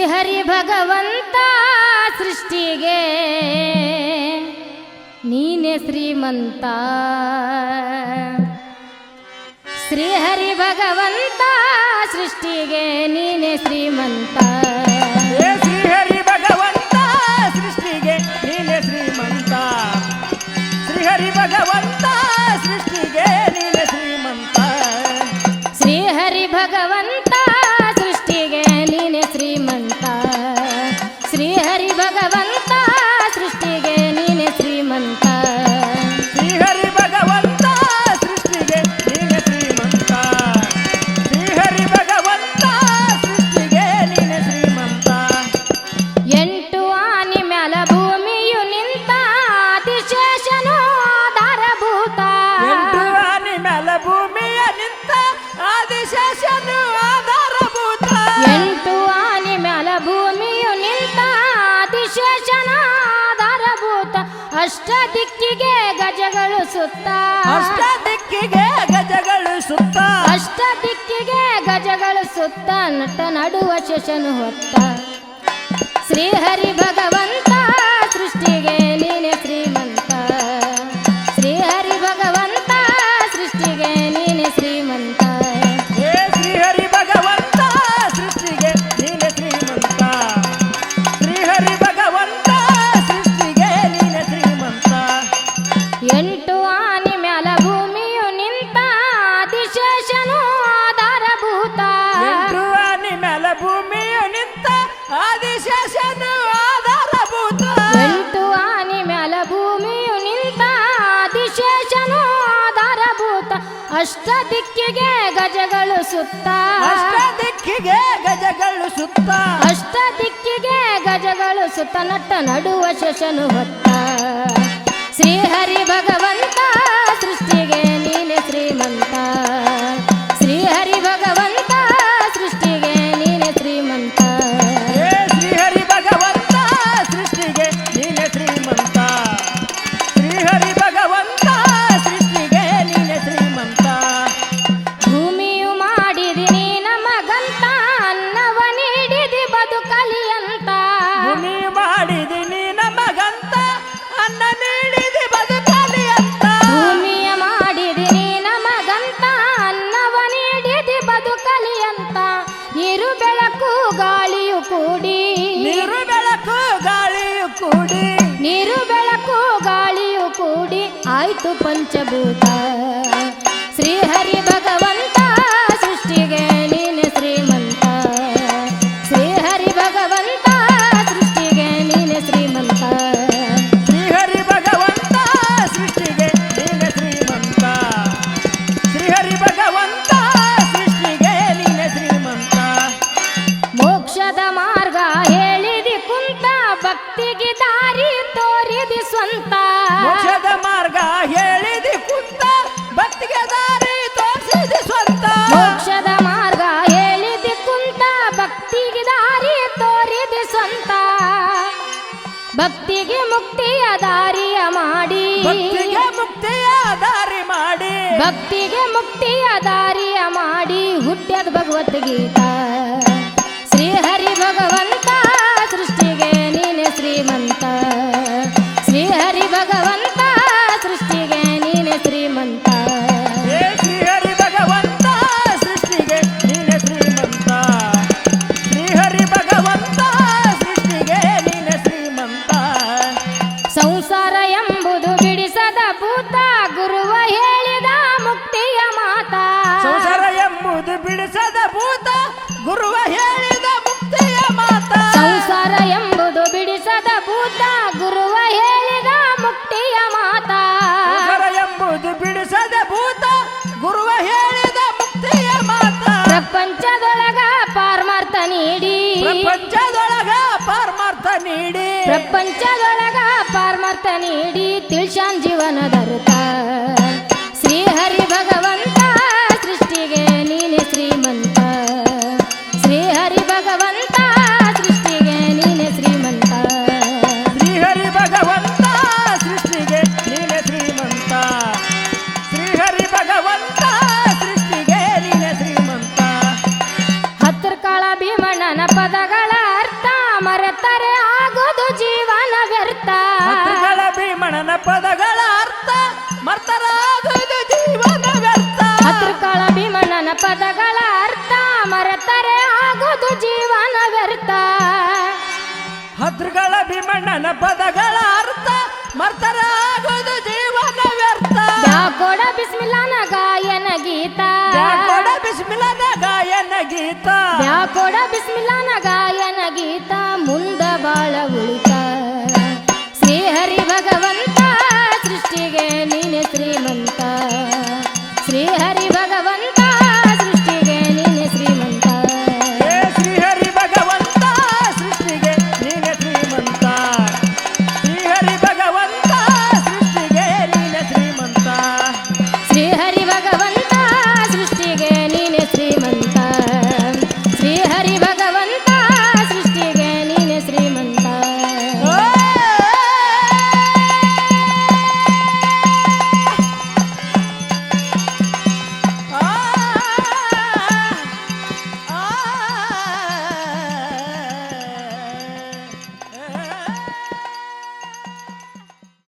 ಶ್ರೀಹರಿ ಭಗವಂತ ಸೃಷ್ಟಿಗೆ ನೀನೆ ಶ್ರೀಮಂತ. ಶ್ರೀಹರಿ ಭಗವಂತ ಸೃಷ್ಟಿಗೆ ನೀನೆ ಶ್ರೀಮಂತ. ಶ್ರೀಹರಿ ಭಗವಂತ ಸೃಷ್ಟಿಗೆ ನೀನೆ ಶ್ರೀಮಂತ. ಶ್ರೀಹರಿ ಭಗವಂತ ಸೃಷ್ಟಿಗೆ ನೀನೆ ಶ್ರೀಮಂತ. ಅಷ್ಟ ದಿಕ್ಕಿಗೆ ಗಜಗಳು ಸುತ್ತ. ಅಷ್ಟ ದಿಕ್ಕಿಗೆ ಗಜಗಳು ಸುತ್ತ. ಅಷ್ಟ ದಿಕ್ಕಿಗೆ ಗಜಗಳು ಸುತ್ತ. ನಟ ನಡುವ ಶಶನು ಹೊತ್ತ. ಶ್ರೀಹರಿ ಭಗವಂತ ಅಷ್ಟ ದಿಕ್ಕಿಗೆ ಗಜಗಳು ಸುತ್ತ. ಅಷ್ಟ ದಿಕ್ಕಿಗೆ ಗಜಗಳು ಸುತ್ತ. ಅಷ್ಟ ದಿಕ್ಕಿಗೆ ಗಜಗಳು ಸುತ್ತ. ನಟ್ಟ ನಡುವ ಶಶನು ಹೊತ್ತ. ಶ್ರೀಹರಿ ಭಗವಂತ ಕೂಡಿ. ನೀರು ಬೆಳಕು ಗಾಳಿಯು ಕೂಡಿ. ನೀರು ಬೆಳಕು ಗಾಳಿಯು ಕೂಡಿ. ಆಯ್ತು ಪಂಚಭೂತ. ಶ್ರೀಹರಿ ಮಾರ್ಗ ಹೇಳಿದಿ ಕುಂತ ಭಕ್ತಿಗೆ ದಾರಿ ತೋರಿಸಿದಿ ಸ್ವಂತ. ಮೋಕ್ಷದ ಮಾರ್ಗ ಹೇಳಿದಿ ಕುಂತ ಭಕ್ತಿಗೆ ದಾರಿ ತೋರಿದಿ ಸ್ವಂತ. ಭಕ್ತಿಗೆ ಮುಕ್ತಿಯ ದಾರಿಯ ಮಾಡಿ. ಭಕ್ತಿಗೆ ಮುಕ್ತಿಯ ದಾರಿ ಮಾಡಿ. ಭಕ್ತಿಗೆ ಮುಕ್ತಿಯ ದಾರಿಯ ಮಾಡಿ. ಹುಟ್ಟ್ಯದ ಭಗವದ್ಗೀತಾ. ಭೂತ ಗುರುವ ಹೇಳಿದ ಮುಕ್ತಿಯ ಮಾತ. ಸಂಸಾರ ಎಂಬುದು ಬಿಡಿಸದ ಭೂತ ಗುರುವ ಹೇಳಿದ ಮುಕ್ತಿಯ ಮಾತಾ. ಸಂಸಾರ ಎಂಬುದು ಬಿಡಿಸದ ಭೂತ ಗುರುವ ಹೇಳಿದ ಮುಕ್ತಿಯ ಮಾತ. ಪ್ರಪಂಚದೊಳಗ ಪಾರಮಾರ್ಥ ನೀಡಿ. ಪ್ರಪಂಚದೊಳಗ ಪರಮಾರ್ಥ ನೀಡಿ. ಪ್ರಪಂಚದೊಳಗ ಪಾರಮಾರ್ಥ ನೀಡಿ. ತಿಳ್ಶಾನ್ ಪದಗಳ ಅರ್ಥ ಮರ್ತರಾಗದು ಜೀವನ ವ್ಯರ್ಥ. ಹತ್ರಕಳ ಭೀಮಣ್ಣನ ಪದಗಳ ಅರ್ಥ ಮರೆತರೆ ಆಗೋದು ಜೀವನ ವ್ಯರ್ಥ. ಹತ್ರಗಳ ಭೀಮಣ್ಣನ ಪದಗಳ ಅರ್ಥ ಮರ್ತರಾಗದು ಜೀವನ ವ್ಯರ್ಥ. ಕೊಡ ಬಿಸ್ಮಿಲ್ಲಾನ ಗಾಯನ ಗೀತ. ಕೊಡ ಬಿಸ್ಮಿಲನ ಗಾಯನ ಗೀತ. ಕೊಡ ಬಿಸ್ಮಿಲ್ಲಾನ ಗಾಯನ ಗೀತ.